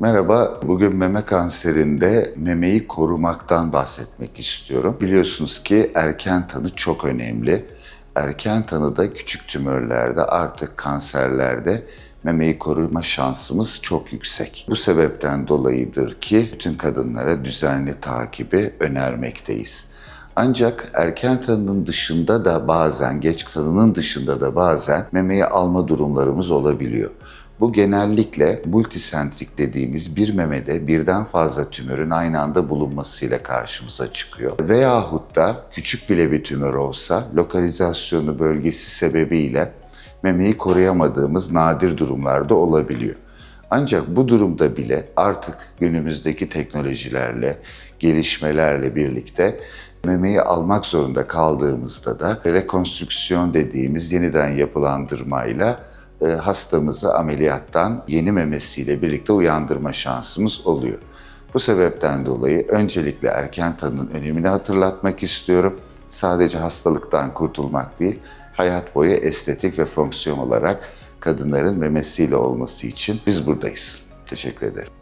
Merhaba, bugün meme kanserinde memeyi korumaktan bahsetmek istiyorum. Biliyorsunuz ki erken tanı çok önemli. Erken tanıda küçük tümörlerde artık kanserlerde memeyi koruma şansımız çok yüksek. Bu sebepten dolayıdır ki bütün kadınlara düzenli takibi önermekteyiz. Ancak erken tanının dışında da bazen, geç tanının dışında da bazen memeyi alma durumlarımız olabiliyor. Bu genellikle multisentrik dediğimiz bir memede birden fazla tümörün aynı anda bulunmasıyla karşımıza çıkıyor. Veyahut da küçük bile bir tümör olsa lokalizasyonu bölgesi sebebiyle memeyi koruyamadığımız nadir durumlarda olabiliyor. Ancak bu durumda bile artık günümüzdeki teknolojilerle, gelişmelerle birlikte memeyi almak zorunda kaldığımızda da rekonstrüksiyon dediğimiz yeniden yapılandırmayla hastamızı ameliyattan yeni memesiyle birlikte uyandırma şansımız oluyor. Bu sebepten dolayı öncelikle erken tanının önemini hatırlatmak istiyorum. Sadece hastalıktan kurtulmak değil, hayat boyu estetik ve fonksiyon olarak kadınların memesiyle olması için biz buradayız. Teşekkür ederim.